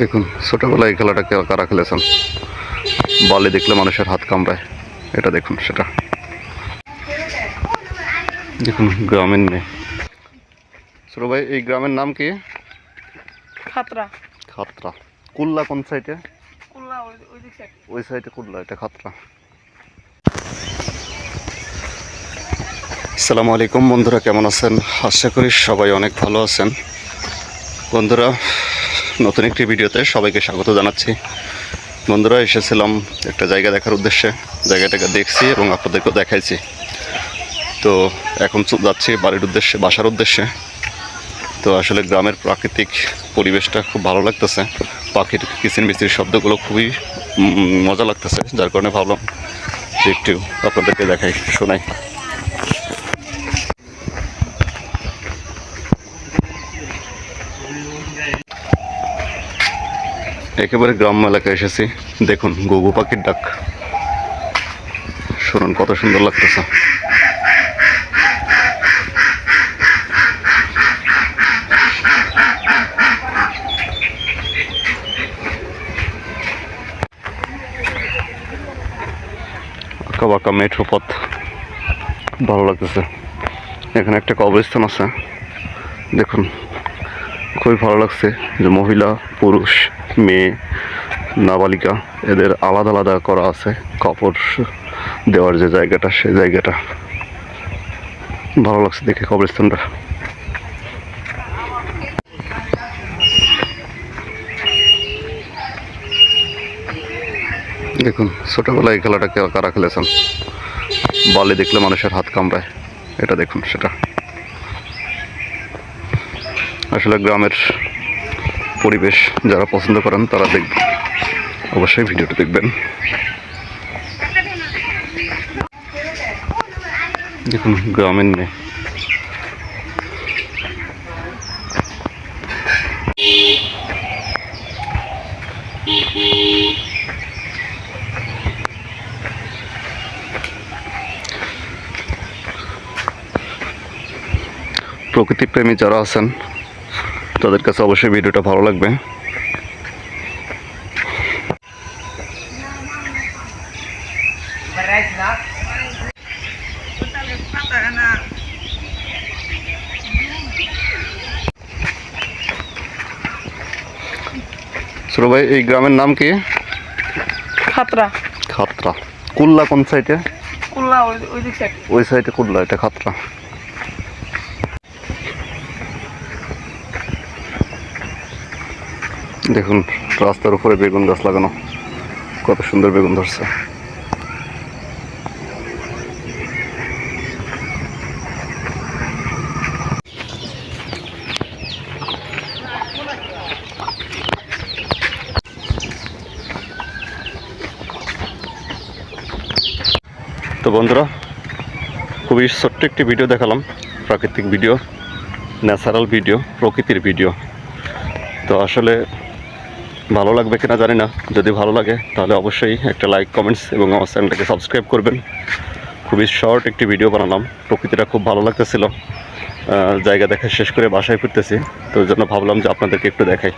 দেখুন ছোটবেলায় এই খেলাটা কারা খেলেছেন? বলে দেখলে মানুষের হাত কামড়ায়। এটা দেখুন সেটা। দেখুন গ্রামের মেয়ে। ছোট ভাই এই গ্রামের নাম কি? খাতরা। খাতরা। কুল্লা কোন সাইড ওই সাইডে কুল্লা এটা খাতরা। আসসালামু আলাইকুম বন্ধুরা কেমন আছেন? আশা করি সবাই অনেক ভালো আছেন। বন্ধুরা নতুন একটি ভিডিওতে সবাইকে স্বাগত জানাচ্ছি। বন্ধুরা, এসেছিলাম একটা জায়গা দেখার উদ্দেশ্যে। জায়গাটাকে দেখছি এবং আপনাদেরকেও দেখাইছি। তো এখন যাচ্ছি বাড়ির উদ্দেশ্যে, বাসার উদ্দেশ্যে। তো আসলে গ্রামের প্রাকৃতিক পরিবেশটা খুব ভালো লাগতেছে। পাখির কিচির মিচির শব্দগুলো খুবই মজা লাগতেছে। যার কারণে ভাবলাম একটু আপনাদেরকে দেখাই, শোনাই। একেবারে গ্রাম এলাকায় এসেছি। দেখুন, গুগু পাখির ডাক। শুনুন, কত সুন্দর লাগতেছে। আঁকা বাঁকা মেঠো পথ। ভালো লাগতেছে। এখানে একটা কবরস্থান আছে। দেখুন, খুবই ভালো লাগছে। যে মহিলা, পুরুষ। মেয়ে নাবালিকা, এদের আলাদা আলাদা করা আছে, কাপড় দেওয়ার যে জায়গাটা সেই জায়গাটা। ভালো লাগছে দেখে কবরস্থানটা। দেখুন, ছোটবেলায় এই খেলাটা কারা খেলেছেন? বলে দেখলে মানুষের হাত কামড়ায়। এটা দেখুন, সেটা। আসলে গ্রামের পরিবেশ যারা পছন্দ করেন তারা দেখবেন। অবশ্যই ভিডিওটা দেখবেন। দেখুন, গ্রামের মেয়ে। প্রকৃতি প্রেমী যারা আছেন তাদের কাছে অবশ্যই ভিডিওটা ভালো লাগবে। ছোট ভাই এই গ্রামের নাম কি? খাতরা। খাতরা। কুল্লা কোন সাইডে কুল্লা ওই সাইড ওই সাইডে কুল্লা এটা খাতরা। দেখুন, রাস্তার উপরে বেগুন গাছ লাগানো। কত সুন্দর বেগুন ধরছে। তো বন্ধুরা, খুবই ছোট্ট একটি ভিডিও দেখালাম, প্রাকৃতিক ভিডিও, ন্যাচারাল ভিডিও, প্রকৃতির ভিডিও। তো আসলে ভালো লাগবে কিনা জানি না। যদি ভালো লাগে, তাহলে অবশ্যই একটা লাইক কমেন্টস এবং আমার চ্যানেলটাকে সাবস্ক্রাইব করবেন। খুবই শর্ট একটি ভিডিও বানালাম। প্রকৃতিটা খুব ভালো লাগতেছিল। জায়গা দেখা শেষ করে বাসায় ফিরতেছি। তো জন্য ভাবলাম যে আপনাদেরকে একটু দেখাই।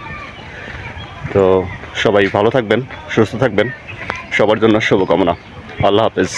তো সবাই ভালো থাকবেন, সুস্থ থাকবেন। সবার জন্য শুভকামনা। আল্লাহ হাফেজ।